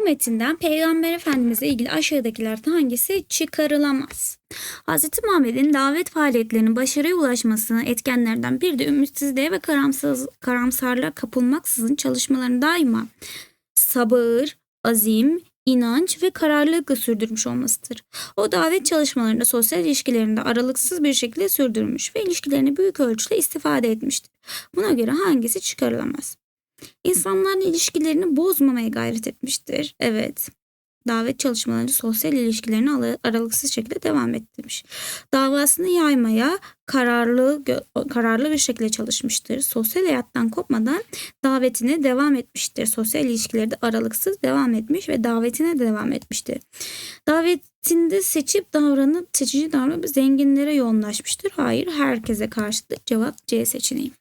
Bu metinden Peygamber Efendimizle ilgili aşağıdakilerden hangisi çıkarılamaz? Hz. Muhammed'in davet faaliyetlerinin başarıya ulaşmasına etkenlerden biri de ümitsizliğe ve karamsız, karamsarlığa kapılmaksızın çalışmalarını daima sabır, azim, inanç ve kararlılıkla sürdürmüş olmasıdır. O davet çalışmalarında sosyal ilişkilerinde aralıksız bir şekilde sürdürmüş ve ilişkilerini büyük ölçüde istifade etmiştir. Buna göre hangisi çıkarılamaz? İnsanların ilişkilerini bozmamaya gayret etmiştir. Evet. Davet çalışmalarında sosyal ilişkilerini aralıksız şekilde devam ettirmiş. Davasını yaymaya kararlı kararlı bir şekilde çalışmıştır. Sosyal hayattan kopmadan davetine devam etmiştir. Sosyal ilişkileri de aralıksız devam etmiş ve davetine de devam etmiştir. Davetinde seçip davranıp seçici davranıp zenginlere yoğunlaşmıştır. Hayır, herkese karşılık cevap C seçeneği.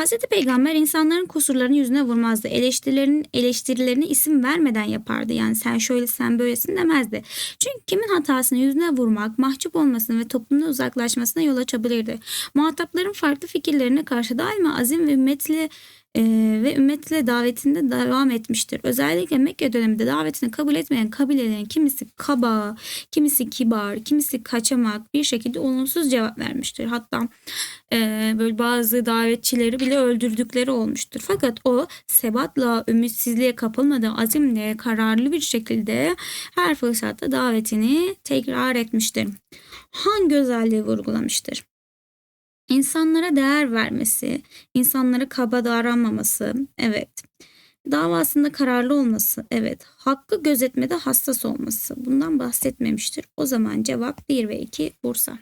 Hz. Peygamber insanların kusurlarını yüzüne vurmazdı. Eleştirilerin eleştirilerine isim vermeden yapardı. Yani sen şöyle sen böylesin demezdi. Çünkü kimin hatasını yüzüne vurmak, mahcup olmasını ve toplumdan uzaklaşmasına yol açabilirdi. Muhatapların farklı fikirlerine karşı daima azim ve ümmetle e, ve ümmetle davetinde devam etmiştir. Özellikle Mekke döneminde davetini kabul etmeyen kabilelerin kimisi kaba, kimisi kibar, kimisi kaçamak bir şekilde olumsuz cevap vermiştir. Hatta e, böyle bazı davetçileri bile öldürdükleri olmuştur. Fakat o sebatla, ümitsizliğe kapılmadan azimle, kararlı bir şekilde her fırsatta davetini tekrar etmiştir. Hangi özelliği vurgulamıştır? İnsanlara değer vermesi, insanlara kaba davranmaması, evet. Davasında kararlı olması, evet. Hakkı gözetmede hassas olması, bundan bahsetmemiştir. O zaman cevap 1 ve 2 Bursa.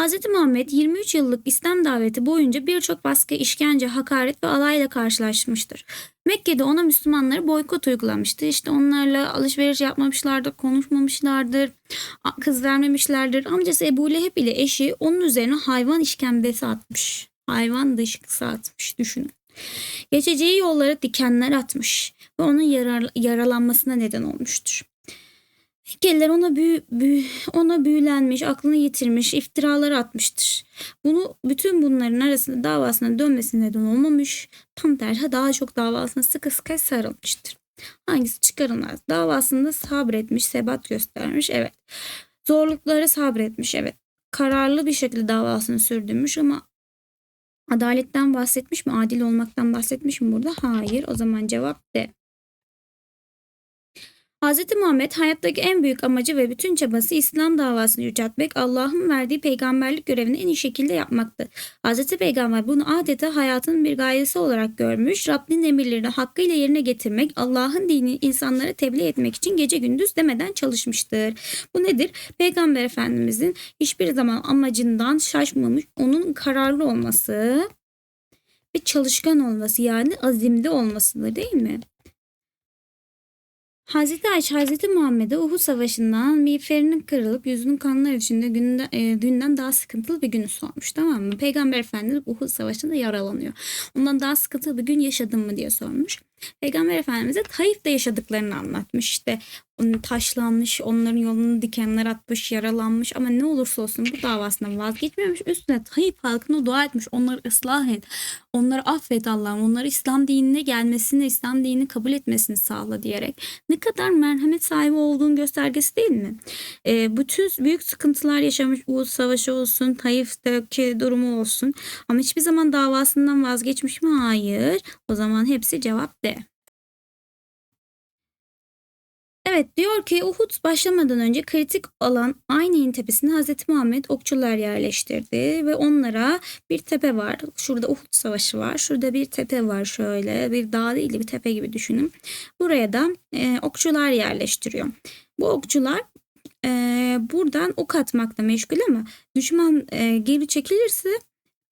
Hz. Muhammed 23 yıllık İslam daveti boyunca birçok baskı, işkence, hakaret ve alayla karşılaşmıştır. Mekke'de ona Müslümanları boykot uygulamıştı. İşte onlarla alışveriş yapmamışlardır, konuşmamışlardır, kız vermemişlerdir. Amcası Ebu Leheb ile eşi onun üzerine hayvan işkembesi atmış. Hayvan dışkısı atmış düşünün. Geçeceği yollara dikenler atmış ve onun yaralanmasına neden olmuştur. Mekkeliler ona büyü, büyü, ona büyülenmiş, aklını yitirmiş, iftiralar atmıştır. Bunu bütün bunların arasında davasına dönmesine neden olmamış. Tam tersi daha çok davasına sıkı sıkı sarılmıştır. Hangisi çıkarılmaz? Davasında sabretmiş, sebat göstermiş. Evet. Zorluklara sabretmiş. Evet. Kararlı bir şekilde davasını sürdürmüş ama adaletten bahsetmiş mi? Adil olmaktan bahsetmiş mi burada? Hayır. O zaman cevap D. Hz. Muhammed hayattaki en büyük amacı ve bütün çabası İslam davasını yüceltmek, Allah'ın verdiği peygamberlik görevini en iyi şekilde yapmaktı. Hz. Peygamber bunu adeta hayatının bir gayesi olarak görmüş, Rabbinin emirlerini hakkıyla yerine getirmek, Allah'ın dinini insanlara tebliğ etmek için gece gündüz demeden çalışmıştır. Bu nedir? Peygamber Efendimizin hiçbir zaman amacından şaşmamış, onun kararlı olması ve çalışkan olması yani azimli olmasıdır değil mi? Hazreti Ayşe Hazreti Muhammed'e Uhud Savaşı'ndan miğferinin kırılıp yüzünün kanlar içinde günden, e, daha sıkıntılı bir günü sormuş tamam mı? Peygamber Efendimiz Uhud Savaşı'nda yaralanıyor. Ondan daha sıkıntılı bir gün yaşadın mı diye sormuş. Peygamber Efendimiz'e Taif'te yaşadıklarını anlatmış. İşte taşlanmış, onların yolunu dikenler atmış, yaralanmış ama ne olursa olsun bu davasından vazgeçmemiş. Üstüne Taif halkına dua etmiş. Onları ıslah et. Onları affet Allah'ım. Onları İslam dinine gelmesini, İslam dinini kabul etmesini sağla diyerek. Ne kadar merhamet sahibi olduğun göstergesi değil mi? E, bütün büyük sıkıntılar yaşamış Uhud Savaşı olsun, Taif'teki durumu olsun. Ama hiçbir zaman davasından vazgeçmiş mi? Hayır. O zaman hepsi cevap D. Evet diyor ki Uhud başlamadan önce kritik olan Ayne'nin tepesine Hazreti Muhammed okçular yerleştirdi ve onlara bir tepe var. Şurada Uhud Savaşı var. Şurada bir tepe var şöyle bir dağ değil de bir tepe gibi düşünün. Buraya da e, okçular yerleştiriyor. Bu okçular e, buradan ok atmakla meşgul ama düşman e, geri çekilirse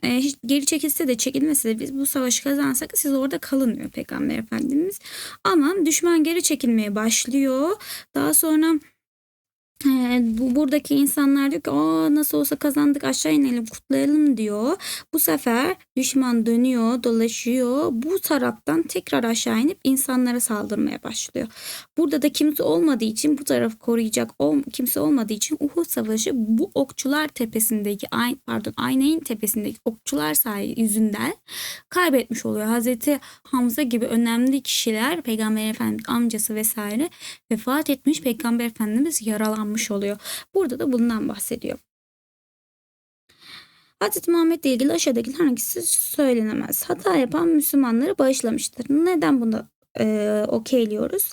e, hiç geri çekilse de çekilmese de biz bu savaşı kazansak siz orada kalın diyor Peygamber Efendimiz. Ama düşman geri çekilmeye başlıyor. Daha sonra buradaki insanlar diyor ki Aa, nasıl olsa kazandık aşağı inelim kutlayalım diyor. Bu sefer düşman dönüyor dolaşıyor bu taraftan tekrar aşağı inip insanlara saldırmaya başlıyor. Burada da kimse olmadığı için bu tarafı koruyacak kimse olmadığı için Uhud Savaşı bu okçular tepesindeki pardon Ayneyn tepesindeki okçular sayı yüzünden kaybetmiş oluyor. Hazreti Hamza gibi önemli kişiler Peygamber Efendimiz amcası vesaire vefat etmiş Peygamber Efendimiz yaralanmış oluyor. Burada da bundan bahsediyor. Hz. Muhammed ile ilgili aşağıdaki hangisi söylenemez? Hata yapan Müslümanları bağışlamıştır. Neden bunu e, okeyliyoruz?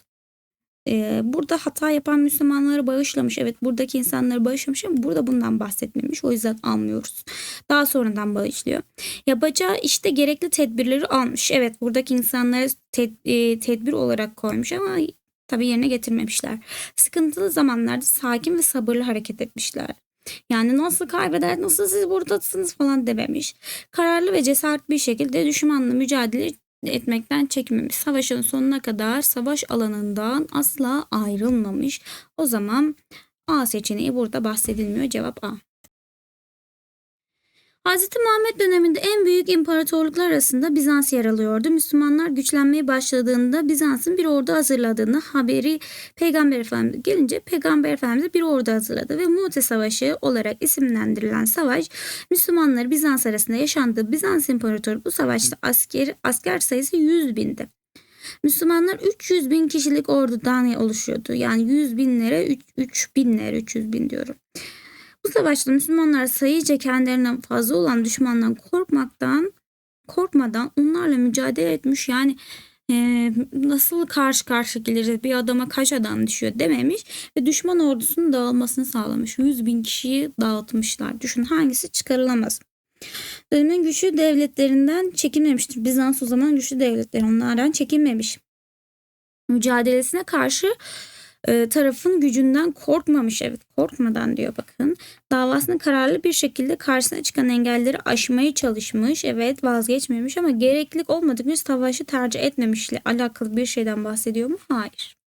E, burada hata yapan Müslümanları bağışlamış. Evet buradaki insanları bağışlamış ama burada bundan bahsetmemiş. O yüzden almıyoruz. Daha sonradan bağışlıyor. Yapacağı işte gerekli tedbirleri almış. Evet buradaki insanları ted- e, tedbir olarak koymuş ama tabii yerine getirmemişler. Sıkıntılı zamanlarda sakin ve sabırlı hareket etmişler. Yani nasıl kaybeder, nasıl siz buradasınız falan dememiş. Kararlı ve cesaret bir şekilde düşmanla mücadele etmekten çekinmemiş. Savaşın sonuna kadar savaş alanından asla ayrılmamış. O zaman A seçeneği burada bahsedilmiyor. Cevap A. Hz. Muhammed döneminde en büyük imparatorluklar arasında Bizans yer alıyordu. Müslümanlar güçlenmeye başladığında Bizans'ın bir ordu hazırladığını haberi Peygamber Efendimiz gelince Peygamber Efendimiz bir ordu hazırladı ve Mu'te Savaşı olarak isimlendirilen savaş Müslümanlar Bizans arasında yaşandığı Bizans İmparatoru bu savaşta asker, asker sayısı 100 bindi. Müslümanlar 300 bin kişilik ordudan oluşuyordu. Yani 100 binlere 3, 3 binlere 300 bin diyorum. Bu savaşta Müslümanlar sayıca kendilerinden fazla olan düşmandan korkmaktan korkmadan onlarla mücadele etmiş. Yani e, nasıl karşı karşı geliriz bir adama kaç adam düşüyor dememiş ve düşman ordusunun dağılmasını sağlamış. 100 bin kişiyi dağıtmışlar. Düşün hangisi çıkarılamaz. Dönemin güçlü devletlerinden çekinmemiştir. Bizans o zaman güçlü devletleri onlardan çekinmemiş. Mücadelesine karşı e, tarafın gücünden korkmamış. Evet korkmadan diyor bakın. Davasını kararlı bir şekilde karşısına çıkan engelleri aşmaya çalışmış. Evet vazgeçmemiş ama gereklilik olmadıkça savaşı tercih etmemişle alakalı bir şeyden bahsediyor mu? Hayır.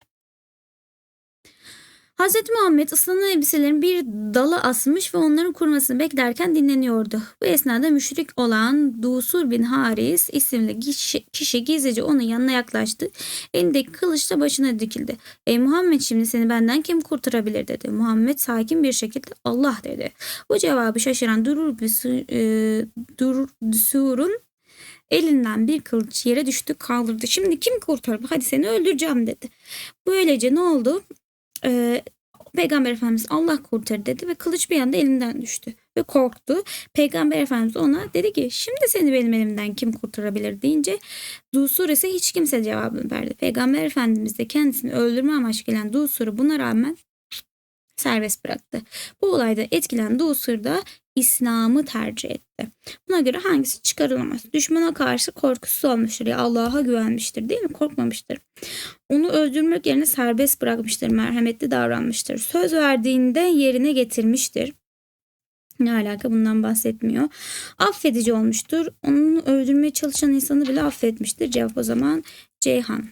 Hz. Muhammed ıslanan elbiselerin bir dala asmış ve onların kurumasını beklerken dinleniyordu. Bu esnada müşrik olan Dusur bin Haris isimli kişi, kişi gizlice onun yanına yaklaştı. Elindeki kılıçla başına dikildi. Ey Muhammed şimdi seni benden kim kurtarabilir dedi. Muhammed sakin bir şekilde Allah dedi. Bu cevabı şaşıran Durur, e, Durur Dusur'un elinden bir kılıç yere düştü kaldırdı. Şimdi kim kurtarır? Hadi seni öldüreceğim dedi. Böylece ne oldu? Ee, Peygamber Efendimiz Allah kurtar dedi ve kılıç bir anda elinden düştü ve korktu. Peygamber Efendimiz ona dedi ki şimdi seni benim elimden kim kurtarabilir deyince Dusur ise hiç kimse cevabını verdi. Peygamber Efendimiz de kendisini öldürme amaçlı gelen Dusur'u buna rağmen serbest bıraktı. Bu olayda etkilen Dusur da İslam'ı tercih etti. Buna göre hangisi çıkarılamaz? Düşmana karşı korkusuz olmuştur ya Allah'a güvenmiştir değil mi? Korkmamıştır. Onu öldürmek yerine serbest bırakmıştır, merhametli davranmıştır. Söz verdiğinde yerine getirmiştir. Ne alaka bundan bahsetmiyor. Affedici olmuştur. Onu öldürmeye çalışan insanı bile affetmiştir. Cevap o zaman Ceyhan.